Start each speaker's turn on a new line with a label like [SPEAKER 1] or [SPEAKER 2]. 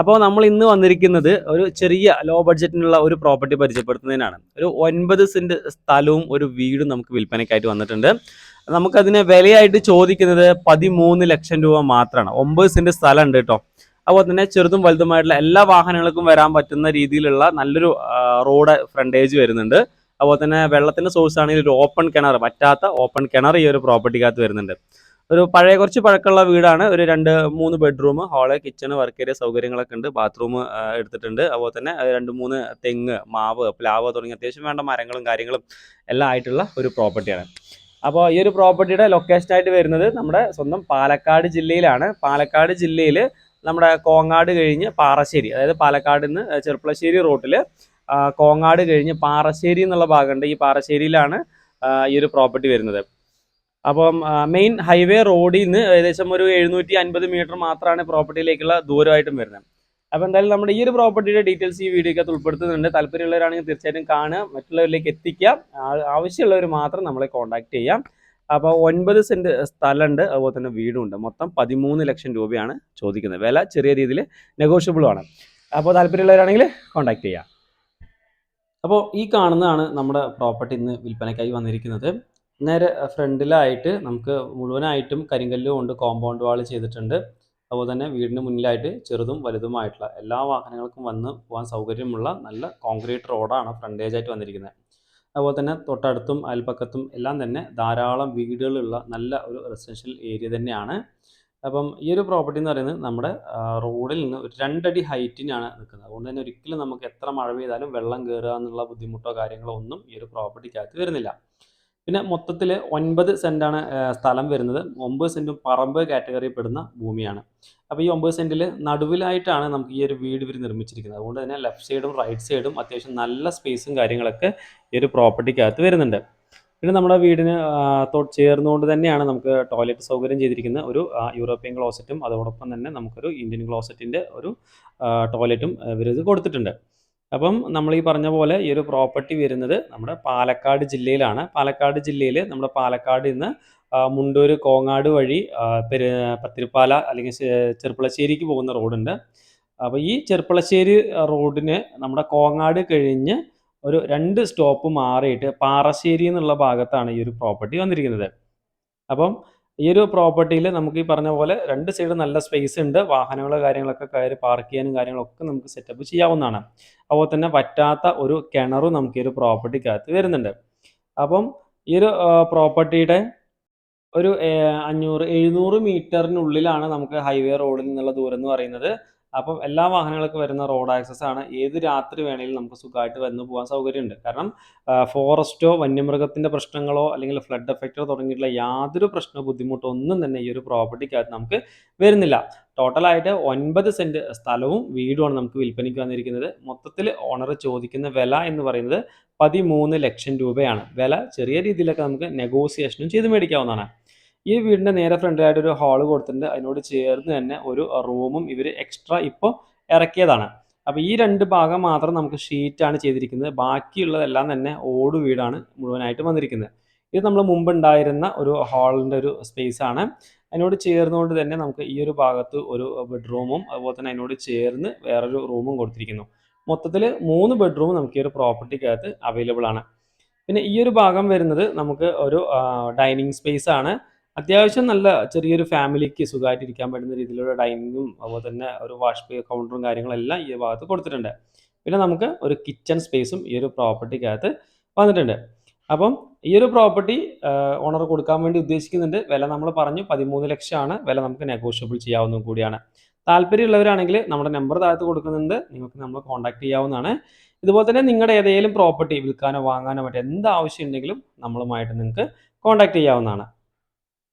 [SPEAKER 1] അപ്പോൾ നമ്മൾ ഇന്ന് വന്നിരിക്കുന്നത് ഒരു ചെറിയ ലോ ബഡ്ജറ്റിനുള്ള ഒരു പ്രോപ്പർട്ടി പരിചയപ്പെടുത്തുന്നതിനാണ്. ഒരു ഒൻപത് സെന്റ് സ്ഥലവും ഒരു വീടും നമുക്ക് വിൽപ്പനയ്ക്കായിട്ട് വന്നിട്ടുണ്ട്. നമുക്കതിന് വിലയായിട്ട് ചോദിക്കുന്നത് പതിമൂന്ന് ലക്ഷം രൂപ മാത്രമാണ്. ഒമ്പത് സെന്റ് സ്ഥലം ഉണ്ട് കേട്ടോ. അതുപോലെ തന്നെ ചെറുതും വലുതുമായിട്ടുള്ള എല്ലാ വാഹനങ്ങൾക്കും വരാൻ പറ്റുന്ന രീതിയിലുള്ള നല്ലൊരു റോഡ് ഫ്രണ്ടേജ് വരുന്നുണ്ട്. അതുപോലെ തന്നെ വെള്ളത്തിന്റെ സോഴ്സ് ആണെങ്കിൽ ഒരു ഓപ്പൺ കിണർ പറ്റാത്ത ഓപ്പൺ കിണർ ഈ ഒരു പ്രോപ്പർട്ടിക്കകത്ത് വരുന്നുണ്ട്. ഒരു പഴയ കുറച്ച് പഴക്കമുള്ള വീടാണ്. ഒരു രണ്ട് മൂന്ന് bedroom hall kitchen work area സൗകര്യങ്ങളൊക്കെ ഉണ്ട്. ബാത്റൂം എടുത്തിട്ടുണ്ട്. അതുപോലെ തന്നെ രണ്ട് മൂന്ന് തെങ്ങ് മാവ് പ്ലാവ് തുടങ്ങിയ അത്യാവശ്യം വേണ്ട മരങ്ങളും കാര്യങ്ങളും എല്ലാം ആയിട്ടുള്ള ഒരു പ്രോപ്പർട്ടിയാണ് അപ്പോൾ ഈ ഒരു പ്രോപ്പർട്ടിയുടെ ലൊക്കേഷൻ ആയിട്ട് വരുന്നത് നമ്മുടെ സ്വന്തം പാലക്കാട് ജില്ലയിലാണ്. പാലക്കാട് ജില്ലയിൽ നമ്മുടെ കോങ്ങാട് കഴിഞ്ഞ് പാറശ്ശേരി അതായത് പാലക്കാട് നിന്ന് ചെറുപ്പളശ്ശേരി റോട്ടിൽ കോങ്ങാട് കഴിഞ്ഞ് പാറശ്ശേരി എന്നുള്ള ഭാഗമുണ്ട് ഈ പാറശ്ശേരിയിലാണ് ഈ ഒരു പ്രോപ്പർട്ടി വരുന്നത്. അപ്പം മെയിൻ ഹൈവേ റോഡിൽ നിന്ന് ഏകദേശം ഒരു എഴുന്നൂറ്റി അൻപത് മീറ്റർ മാത്രമാണ് പ്രോപ്പർട്ടിയിലേക്കുള്ള ദൂരമായിട്ടും വരുന്നത്. അപ്പോൾ എന്തായാലും നമ്മുടെ ഈ ഒരു പ്രോപ്പർട്ടിയുടെ ഡീറ്റെയിൽസ് ഈ വീഡിയോക്കകത്ത് ഉൾപ്പെടുത്തുന്നുണ്ട്. താല്പര്യമുള്ളവരാണെങ്കിൽ തീർച്ചയായിട്ടും കാണുക. മറ്റുള്ളവരിലേക്ക് എത്തിക്കാം ആവശ്യമുള്ളവർ മാത്രം നമ്മളെ കോൺടാക്ട് ചെയ്യാം അപ്പോൾ ഒൻപത് സെന്റ് സ്ഥലമുണ്ട്. അതുപോലെ തന്നെ വീടുണ്ട് മൊത്തം പതിമൂന്ന് ലക്ഷം രൂപയാണ് ചോദിക്കുന്നത്. വില ചെറിയ രീതിയിൽ നെഗോഷ്യബിളുമാണ് അപ്പോൾ താല്പര്യമുള്ളവരാണെങ്കിൽ കോൺടാക്ട് ചെയ്യാം അപ്പോൾ ഈ കാണുന്നതാണ് നമ്മുടെ പ്രോപ്പർട്ടി ഇന്ന് വിൽപ്പനയ്ക്കായി വന്നിരിക്കുന്നത്. നേരെ ഫ്രണ്ടിലായിട്ട് നമുക്ക് മുഴുവനായിട്ടും കരിങ്കല്ല് കൊണ്ട് കോമ്പൗണ്ട് വാൾ ചെയ്തിട്ടുണ്ട്. അതുപോലെ തന്നെ വീടിന് മുന്നിലായിട്ട് ചെറുതും വലുതുമായിട്ടുള്ള എല്ലാ വാഹനങ്ങൾക്കും വന്ന് പോകാൻ സൗകര്യമുള്ള നല്ല കോൺക്രീറ്റ് റോഡാണ് ഫ്രണ്ടേജ് ആയിട്ട് വന്നിരിക്കുന്നത്. അതുപോലെ തന്നെ തൊട്ടടുത്തും അയൽപ്പക്കത്തും എല്ലാം തന്നെ ധാരാളം വീടുകളുള്ള നല്ല ഒരു റെസിഡൻഷ്യൽ ഏരിയ തന്നെയാണ്. അപ്പം ഈ ഒരു പ്രോപ്പർട്ടി എന്ന് പറയുന്നത് നമ്മുടെ റോഡിൽ നിന്ന് ഒരു രണ്ടടി ഹൈറ്റിനാണ് നിൽക്കുന്നത്. അതുകൊണ്ട് തന്നെ ഒരിക്കലും നമുക്ക് എത്ര മഴ പെയ്താലും വെള്ളം കയറുക എന്നുള്ള ബുദ്ധിമുട്ടോ കാര്യങ്ങളോ ഒന്നും ഈ ഒരു പ്രോപ്പർട്ടിക്കകത്ത് വരുന്നില്ല. പിന്നെ മൊത്തത്തിൽ ഒൻപത് സെന്റാണ് സ്ഥലം വരുന്നത്. ഒമ്പത് സെന്റും പറമ്പ് കാറ്റഗറിയിൽ പെടുന്ന ഭൂമിയാണ്. അപ്പോൾ ഈ ഒമ്പത് സെന്റിൽ നടുവിലായിട്ടാണ് നമുക്ക് ഈ ഒരു വീട് ഇവർ നിർമ്മിച്ചിരിക്കുന്നത്. അതുകൊണ്ട് തന്നെ ലെഫ്റ്റ് സൈഡും റൈറ്റ് സൈഡും അത്യാവശ്യം നല്ല സ്പേസും കാര്യങ്ങളൊക്കെ ഈ ഒരു പ്രോപ്പർട്ടിക്കകത്ത് വരുന്നുണ്ട്. പിന്നെ നമ്മുടെ വീടിന് ചേർന്നുകൊണ്ട് തന്നെയാണ് നമുക്ക് ടോയ്ലറ്റ് സൗകര്യം ചെയ്തിരിക്കുന്ന ഒരു യൂറോപ്യൻ ക്ലോസറ്റും അതോടൊപ്പം തന്നെ നമുക്കൊരു ഇന്ത്യൻ ക്ലോസറ്റിന്റെ ഒരു ടോയ്ലറ്റും ഇത് കൊടുത്തിട്ടുണ്ട്. അപ്പം നമ്മൾ ഈ പറഞ്ഞ പോലെ ഈ ഒരു പ്രോപ്പർട്ടി വരുന്നത് നമ്മുടെ പാലക്കാട് ജില്ലയിലാണ്. പാലക്കാട് ജില്ലയിൽ നമ്മുടെ പാലക്കാട് നിന്ന് മുണ്ടൂർ കോങ്ങാട് വഴി പെരു പത്തിരിപ്പാല അല്ലെങ്കിൽ ചെറുപ്പളശ്ശേരിക്ക് പോകുന്ന റോഡുണ്ട്. അപ്പോൾ ഈ ചെറുപ്പളശ്ശേരി റോഡിന് നമ്മുടെ കോങ്ങാട് കഴിഞ്ഞ് ഒരു രണ്ട് സ്റ്റോപ്പ് മാറിയിട്ട് പാറശ്ശേരി എന്നുള്ള ഭാഗത്താണ് ഈ ഒരു പ്രോപ്പർട്ടി വന്നിരിക്കുന്നത്. അപ്പം ഈ ഒരു പ്രോപ്പർട്ടിയിൽ നമുക്ക് ഈ പറഞ്ഞ പോലെ രണ്ട് സൈഡ് നല്ല സ്പേസ് ഉണ്ട്. വാഹനങ്ങൾ കാര്യങ്ങളൊക്കെ കയറി പാർക്ക് ചെയ്യാനും കാര്യങ്ങളൊക്കെ നമുക്ക് സെറ്റപ്പ് ചെയ്യാവുന്നതാണ്. അതുപോലെ തന്നെ പറ്റാത്ത ഒരു കിണറും നമുക്ക് ഈ ഒരു പ്രോപ്പർട്ടിക്കകത്ത് വരുന്നുണ്ട്. അപ്പം ഈ ഒരു പ്രോപ്പർട്ടിയുടെ ഒരു അഞ്ഞൂറ് എഴുന്നൂറ് മീറ്ററിനുള്ളിലാണ് നമുക്ക് ഹൈവേ റോഡിൽ നിന്നുള്ള ദൂരം എന്ന് പറയുന്നത്. അപ്പം എല്ലാ വാഹനങ്ങൾക്കും വരുന്ന റോഡ് ആക്സസ് ആണ്. ഏത് രാത്രി വേണമെങ്കിലും നമുക്ക് സുഖമായിട്ട് വന്നു പോകാൻ സൗകര്യമുണ്ട്. കാരണം ഫോറസ്റ്റോ വന്യമൃഗത്തിന്റെ പ്രശ്നങ്ങളോ അല്ലെങ്കിൽ ഫ്ലഡ് എഫക്റ്റോ തുടങ്ങിയിട്ടുള്ള യാതൊരു പ്രശ്നമോ ബുദ്ധിമുട്ടോ ഒന്നും തന്നെ ഈ ഒരു പ്രോപ്പർട്ടിക്കകത്ത് നമുക്ക് വരുന്നില്ല. ടോട്ടലായിട്ട് ഒൻപത് സെന്റ് സ്ഥലവും വീടുമാണ് നമുക്ക് വിൽപ്പനയ്ക്ക് വന്നിരിക്കുന്നത്. മൊത്തത്തിൽ ഓണർ ചോദിക്കുന്ന വില എന്ന് പറയുന്നത് പതിമൂന്ന് ലക്ഷം രൂപയാണ്. വില ചെറിയ രീതിയിലൊക്കെ നമുക്ക് നെഗോസിയേഷനും ചെയ്ത് മേടിക്കാവുന്നതാണ്. ഈ വീടിന്റെ നേരെ ഫ്രണ്ടിലായിട്ട് ഒരു ഹാൾ കൊടുത്തിട്ടുണ്ട്. അതിനോട് ചേർന്ന് തന്നെ ഒരു റൂമും ഇവർ എക്സ്ട്രാ ഇപ്പോൾ ഇറക്കിയതാണ്. അപ്പോൾ ഈ രണ്ട് ഭാഗം മാത്രം നമുക്ക് ഷീറ്റാണ് ചെയ്തിരിക്കുന്നത്. ബാക്കിയുള്ളതെല്ലാം തന്നെ ഓട് വീടാണ് മുഴുവനായിട്ട് വന്നിരിക്കുന്നത്. ഇത് നമ്മൾ മുമ്പ് ഉണ്ടായിരുന്ന ഒരു ഹാളിന്റെ ഒരു സ്പേസ് ആണ്. അതിനോട് ചേർന്നുകൊണ്ട് തന്നെ നമുക്ക് ഈ ഒരു ഭാഗത്ത് ഒരു ബെഡ്റൂമും അതുപോലെ തന്നെ അതിനോട് ചേർന്ന് വേറൊരു റൂമും കൊടുത്തിരിക്കുന്നു. മൊത്തത്തിൽ മൂന്ന് ബെഡ്റൂം നമുക്ക് ഈ ഒരു പ്രോപ്പർട്ടിക്കകത്ത് അവൈലബിൾ ആണ്. പിന്നെ ഈ ഒരു ഭാഗം വരുന്നത് നമുക്ക് ഒരു ഡൈനിങ് സ്പേസ് ആണ്. അത്യാവശ്യം നല്ല ചെറിയൊരു ഫാമിലിക്ക് സുഖമായിട്ട് ഇരിക്കാൻ പറ്റുന്ന രീതിയിലുള്ള ഡൈനിങ്ങും അതുപോലെ തന്നെ ഒരു വാഷ് കൗണ്ടറും കാര്യങ്ങളെല്ലാം ഈ ഭാഗത്ത് കൊടുത്തിട്ടുണ്ട്. പിന്നെ നമുക്ക് ഒരു കിച്ചൺ സ്പേസും ഈ ഒരു പ്രോപ്പർട്ടിക്കകത്ത് വന്നിട്ടുണ്ട്. അപ്പം ഈ ഒരു പ്രോപ്പർട്ടി ഓണർ കൊടുക്കാൻ വേണ്ടി ഉദ്ദേശിക്കുന്നുണ്ട്. വില നമ്മൾ പറഞ്ഞു പതിമൂന്ന് ലക്ഷമാണ്. വില നമുക്ക് നെഗോഷ്യബിൾ ചെയ്യാവുന്നതും കൂടിയാണ്. താല്പര്യമുള്ളവരാണെങ്കിൽ നമ്മുടെ നമ്പർ താഴത്ത് കൊടുക്കുന്നുണ്ട്. നിങ്ങൾക്ക് നമ്മൾ കോൺടാക്ട് ചെയ്യാവുന്നതാണ്. ഇതുപോലെ തന്നെ നിങ്ങളുടെ ഏതെങ്കിലും പ്രോപ്പർട്ടി വിൽക്കാനോ വാങ്ങാനോ മറ്റോ എന്ത് ആവശ്യം ഉണ്ടെങ്കിലും നമ്മളുമായിട്ട് നിങ്ങൾക്ക് കോൺടാക്ട് ചെയ്യാവുന്നതാണ്.